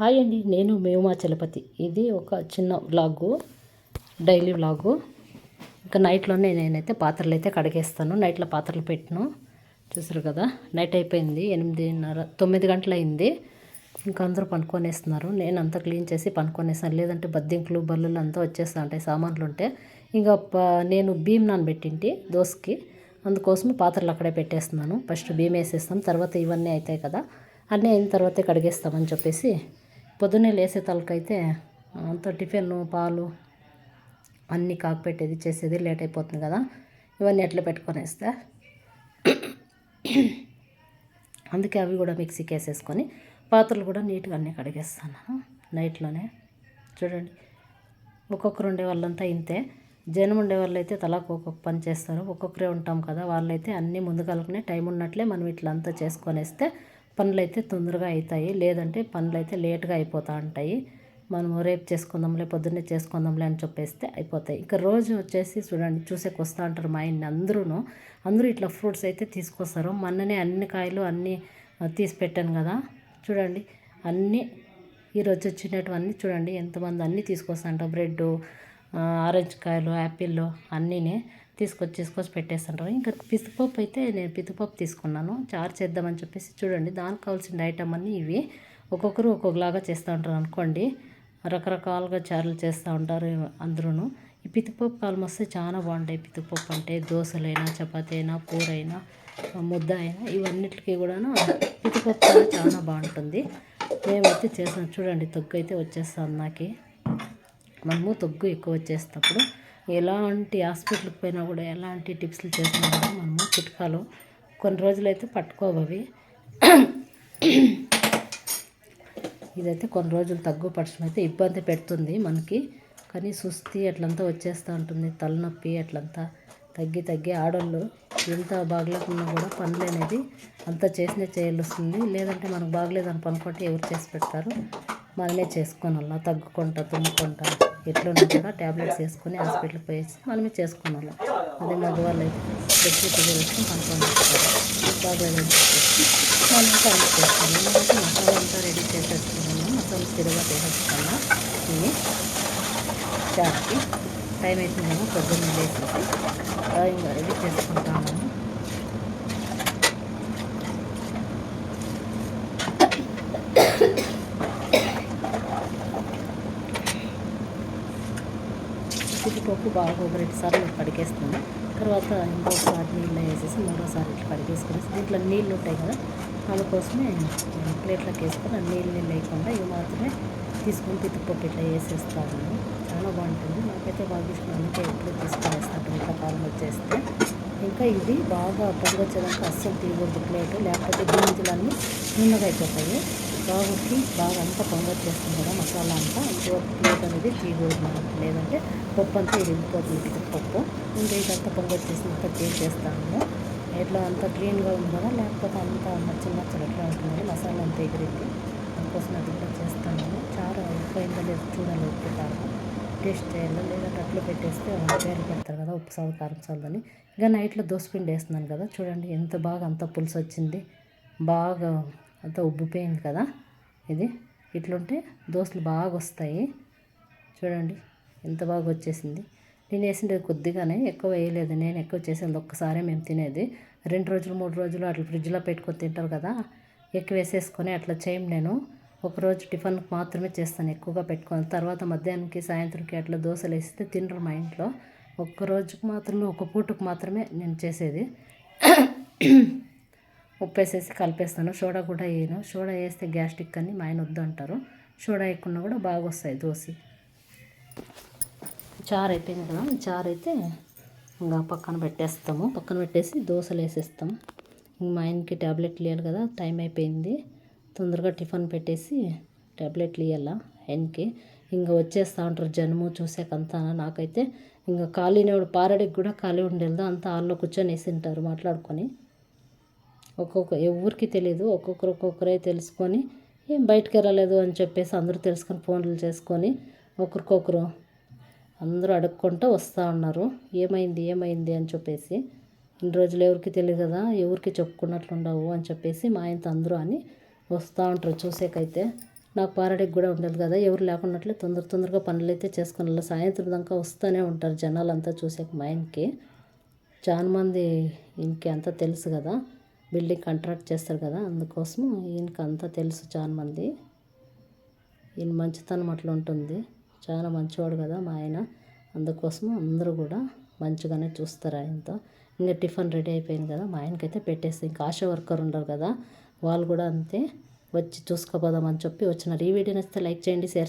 Hi అండి నేను మేమా చలపతి. ఇది ఒక చిన్న వ్లాగు డైలీ వ్లాగు. ఇంకా నైట్లోనే నేనైతే పాత్రలు అయితే కడిగేస్తాను. నైట్లో పాత్రలు పెట్టను. చూసారు కదా నైట్ అయిపోయింది ఎనిమిదిన్నర తొమ్మిది గంటలు అయింది ఇంకా అందరూ పనుకొనేస్తున్నారు నేను అంతా క్లీన్ చేసి పనుకొనేస్తాను లేదంటే బద్దింకులు బల్లులు అంతా వచ్చేస్తా ఉంటాయి సామాన్లు ఉంటే. ఇంకా నేను భీమ్ నానబెట్టింటి దోసకి. అందుకోసం పాత్రలు అక్కడే పెట్టేస్తున్నాను. ఫస్ట్ భీమ్ వేసేస్తాం తర్వాత ఇవన్నీ అవుతాయి కదా అన్నీ అయిన తర్వాతే కడిగేస్తామని చెప్పేసి పొద్దున్నే లేసే తలకైతే అంత టిఫిన్ పాలు అన్నీ కాకపెట్టేది చేసేది లేట్ అయిపోతుంది కదా. ఇవన్నీ ఎట్లా పెట్టుకొనేస్తే. అందుకే అవి కూడా మిక్సీకి వేసేసుకొని పాత్రలు కూడా నీట్గా అన్నీ కడిగేస్తాను నైట్లోనే. చూడండి ఒక్కొక్కరు ఉండే వాళ్ళంతా ఇంతే. జనం ఉండే వాళ్ళు అయితే తలకు ఒక్కొక్క పని చేస్తారు. ఒక్కొక్కరే ఉంటాం కదా వాళ్ళైతే అన్నీ ముందుగాలకునే టైం ఉన్నట్లే మనం ఇట్లా అంతా చేసుకొనేస్తే పనులు అయితే తొందరగా అవుతాయి లేదంటే పనులు అయితే లేట్గా అయిపోతూ ఉంటాయి. మనము రేపు చేసుకుందాంలే పొద్దున్నే చేసుకుందాంలే అని చెప్పేస్తే అయిపోతాయి. ఇంకా రోజు వచ్చేసి చూడండి చూసేకి వస్తూ ఉంటారు మా ఆయన్ని అందరూ అందరూ ఇట్లా ఫ్రూట్స్ అయితే తీసుకొస్తారు. మొన్ననే అన్ని కాయలు అన్నీ తీసి పెట్టాను కదా. చూడండి అన్నీ ఈరోజు వచ్చినటువన్నీ చూడండి ఎంతమంది అన్నీ తీసుకొస్తా బ్రెడ్ ఆరెంజ్ కాయలు యాపిల్ అన్నీనే. తీసుకొచ్చి తీసుకొచ్చి పెట్టేస్తుంటారు. ఇంకా పితిపప్పు అయితే నేను పితిపప్పు తీసుకున్నాను. చారు చేద్దామని చెప్పేసి చూడండి. దానికి కావాల్సిన ఐటమ్ అన్నీ ఇవి. ఒక్కొక్కరు ఒక్కొక్కలాగా చేస్తూ ఉంటారు అనుకోండి. రకరకాలుగా చారులు చేస్తూ ఉంటారు అందరూ ఈ పితిపప్పు కాలం వస్తే చాలా బాగుంటాయి. పితిపప్పు అంటే దోశలైనా చపాతీ అయినా కూర అయినా ముద్ద అయినా ఇవన్నిటికీ కూడాను పితిపప్పు చాలా బాగుంటుంది. మేమైతే చేసాం చూడండి తొగ్గు అయితే వచ్చేస్తాం నాకు. మనము తొగ్గు ఎక్కువ వచ్చేసినప్పుడు ఎలాంటి హాస్పిటల్కి పోయినా కూడా ఎలాంటి టిప్స్లు చేసినా కూడా మనము చిట్కాలు కొన్ని రోజులైతే పట్టుకోబవి ఇదైతే కొన్ని రోజులు తగ్గుపరచడం అయితే ఇబ్బంది పెడుతుంది మనకి. కానీ సుస్తి అట్లంతా వచ్చేస్తూ ఉంటుంది. తలనొప్పి అట్లంతా తగ్గి తగ్గి ఆడోళ్ళు ఎంత బాగలేకున్నా కూడా పనులు అనేది అంతా చేసినే చేయాల్సి వస్తుంది. లేదంటే మనకు బాగలేదని పనుకుంటే ఎవరు చేసి పెడతారు? మనమే చేసుకోనాల తగ్గుకుంటా తుమ్ముకుంటా ఎట్లున్నా కూడా ట్యాబ్లెట్స్ వేసుకొని హాస్పిటల్కి పోయేసి మనమే చేసుకోనాల అదే మగవాళ్ళు అయితే పెట్టి పిల్లలకి పనుకొని బాగలేదని మనం పని చేస్తాము. మసాలా అంతా రెడీ చేసేసుకున్నాను మసాలా తిరగా వేసేసుకున్నా. ఇవి చారుకి టైం అవుతుందేమో పొద్దున్న వేసేసి ఇంకా రెడీ చేసుకుంటాము. చిటిపప్పు బాగా ఒక రెండు సార్లు కడిగేస్తాను తర్వాత ఇంకొకసారి నీళ్ళు వేసేసి మూడోసారి ఇట్లా కడిగేసుకుని దీంట్లో నీళ్ళు ఉంటాయి కదా అందుకోసమే నేను ప్లేట్లోకి వేసుకొని ఆ నీళ్ళు నీళ్ళు లేకుండా ఇవి మాత్రమే తీసుకొని పితిపప్పు ఇట్లా వేసేస్తాను. చాలా బాగుంటుంది. నాకైతే బాగా ఇష్టం. అందుకే ఎప్పుడు తీసుకొని ఇట్లా కాలం వచ్చేస్తే ఇంకా ఇది బాగా పొంగొచ్చేదాకా అస్సలు తీయకూడదు ప్లేట్. లేకపోతే గింజలన్నీ నున్నగా అయిపోతాయి. కాబట్టి బాగా అంతా పొంగొచ్చేస్తుంది కదా మసాలా అంతా. ఇంతవరకు ప్లేట్ అనేది తీయకూడదు మనం లేదంటే పప్పు అంతా ఇరిగిపోతుంది పప్పు. ఇంకా ఇదంతా పొంగొచ్చేసినాక చేసేస్తాము ఎట్లా అంతా క్లీన్గా ఉంది కదా లేకపోతే అంతా మచ్చలు మచ్చలు ఎట్లా ఉంటుంది మసాలా అంతా ఎగిరింది అందుకోసం అది కూడా చేస్తాను చారు అయిపోయిందో లేదు చూడాలి ఉప్పు కారం. టేస్ట్ చేయాలి లేదంటే అట్లు పెట్టేస్తే పేరు పెడతారు కదా ఉప్పు సాగు కారం సాలని ఇంకా నైట్లో దోసపిండి వేస్తున్నాను కదా చూడండి ఎంత బాగా అంత పులుసు వచ్చింది. బాగా అంతా ఉబ్బిపోయింది కదా. ఇది ఇట్లుంటే దోశలు బాగా వస్తాయి. చూడండి ఎంత బాగా వచ్చేసింది. నేను వేసింది కొద్దిగానే ఎక్కువ వేయలేదు. నేను ఎక్కువ చేసింది ఒక్కసారే మేము తినేది. రెండు రోజులు మూడు రోజులు అట్లా ఫ్రిడ్జ్లో పెట్టుకొని తింటారు కదా. ఎక్కువ వేసేసుకొని అట్లా చేయం నేను. ఒకరోజు టిఫిన్కి మాత్రమే చేస్తాను ఎక్కువగా పెట్టుకొని. తర్వాత మధ్యాహ్నంకి సాయంత్రంకి అట్లా దోశలు వేస్తే తినరు మా ఇంట్లో. ఒక్క రోజుకి మాత్రమే ఒక పూటకు మాత్రమే నేను చేసేది. ఉప్పు వేసేసి కలిపేస్తాను. సోడా కూడా వేయను. సోడా వేస్తే గ్యాస్ట్రిక్ అని మా ఆయన వద్దు అంటారు సోడా వేయకుండా కూడా బాగా వస్తాయి దోశ. చారు అయిపోయింది కదా చారు అయితే ఇంకా పక్కన పెట్టేస్తాము. పక్కన పెట్టేసి దోశలు వేసేస్తాం ఇంక మా ఆయనకి ట్యాబ్లెట్లు ఇవ్వాలి కదా టైం అయిపోయింది. తొందరగా టిఫిన్ పెట్టేసి ట్యాబ్లెట్లు ఇవ్వాలా ఆయనకి. ఇంకా వచ్చేస్తూ ఉంటారు జనము చూసాకంతా నాకైతే ఇంకా ఖాళీనే పారడికి కూడా ఖాళీ ఉండేది అంతా హాల్లో కూర్చొని వేసి ఉంటారు మాట్లాడుకొని. ఒక్కొక్క ఎవరికి తెలియదు ఒక్కొక్కరు ఒక్కొక్కరే తెలుసుకొని ఏం బయటకు వెళ్ళలేదు అని చెప్పేసి అందరూ తెలుసుకొని ఫోన్లు చేసుకొని ఒకరికొకరు అందరూ అడుక్కుంటూ వస్తూ ఉన్నారు. ఏమైంది ఏమైంది అని చెప్పేసి. ఇన్ని రోజులు ఎవరికి తెలియదు కదా ఎవరికి చెప్పుకున్నట్లు ఉండవు అని చెప్పేసి మా ఆయనతో అందరూ అని వస్తూ ఉంటారు చూసేకైతే. నాకు పారాడికి కూడా ఉండదు కదా ఎవరు లేకున్నట్లే తొందర తొందరగా పనులు అయితే చేసుకుని సాయంత్రం దాకా వస్తూనే ఉంటారు జనాలంతా చూసాక మా ఆయనకి. చాలా మంది అంతా తెలుసు కదా బిల్డింగ్ కాంట్రాక్ట్ చేస్తారు కదా అందుకోసం ఈయనకి అంతా తెలుసు చాలా మంది. ఈయన మంచితనం అట్లా ఉంటుంది. చాలా మంచివాడు కదా మా ఆయన. అందుకోసం అందరూ కూడా మంచిగానే చూస్తారు ఆయనతో. ఇంకా టిఫిన్ రెడీ అయిపోయింది కదా మా ఆయనకైతే పెట్టేసి ఇంకా ఆశా వర్కర్ ఉండరు కదా వాళ్ళు కూడా అంతే వచ్చి చూసుకోపోదామని చెప్పి వచ్చినారు. ఈ వీడియో నచ్చితే లైక్ చేయండి షేర్